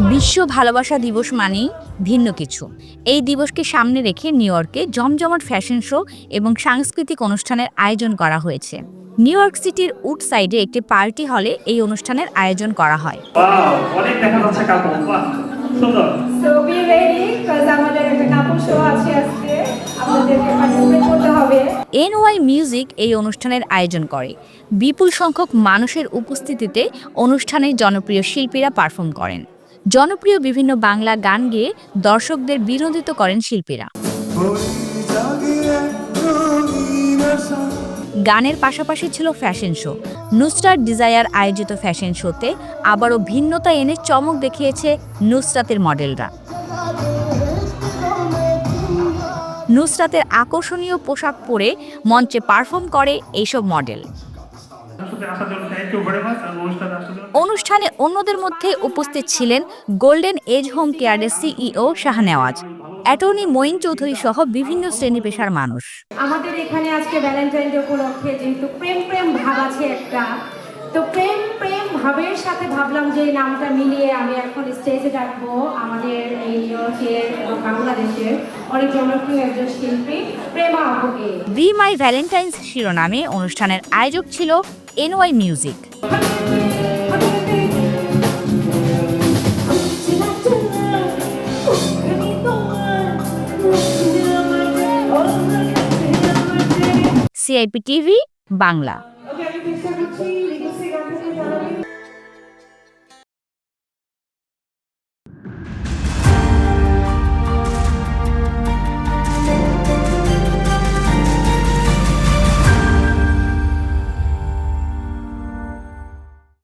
বিশ্ব ভালোবাসা দিবস মানেই ভিন্ন কিছু। এই দিবসকে সামনে রেখে নিউ ইয়র্কে জমজমাট ফ্যাশন শো এবং সাংস্কৃতিক অনুষ্ঠানের আয়োজন করা হয়েছে। নিউ ইয়র্ক সিটির উড সাইডে একটি পার্টি হলে এই অনুষ্ঠানের আয়োজন করা হয়। ওয়াও অনেক দেখা যাচ্ছে কাপড়। বাহ সুন্দর। সো বি রেডি বিকজ আমাদের একটা কাপড় শো আছে আজকে। আপনাদেরকে পার্টিসিপেট করতে হবে। এনওয়াই মিউজিক এই অনুষ্ঠানের আয়োজন করে। বিপুল সংখ্যক মানুষের উপস্থিতিতে অনুষ্ঠানে জনপ্রিয় শিল্পীরা পারফর্ম করেন। জনপ্রিয় বিভিন্ন বাংলা গান গেয়ে দর্শকদের বিনোদিত করেন শিল্পীরা। গানের পাশাপাশি ছিল ফ্যাশন শো। নুসরাত ডিজায়ার আয়োজিত ফ্যাশন শোতে আবারও ভিন্নতা এনে চমক দেখিয়েছে নুসরাতের মডেলরা। নুসরাতের আকর্ষণীয় পোশাক পরে মঞ্চে পারফর্ম করে এইসব মডেল। অনুষ্ঠানে অন্যদের মধ্যে উপস্থিত ছিলেন গোল্ডেন এজ হোম কেয়ারের সিইও শাহনেওয়াজ অ্যাটর্নি মঈন চৌধুরী সহ বিভিন্ন শ্রেণি পেশার মানুষ। আমাদের এখানে আজকে ভ্যালেন্টাইন ডে উপলক্ষে যেহেতু প্রেম প্রেম ভাব আছে একটা তো প্রেম প্রেম ভাবের সাথে ভাবলাম যে নামটা মিলিয়ে আমি এখন স্টেজে ডাকবো আমাদের এই নিউ ইয়র্কের এবং বাংলাদেশের অনেক জনপ্রিয় একজন শিল্পী প্রেমা আপুকে বি মাই ভ্যালেন্টাইন্স শিরোনামে অনুষ্ঠানের আয়োজক ছিল NY music CIP TV Bangla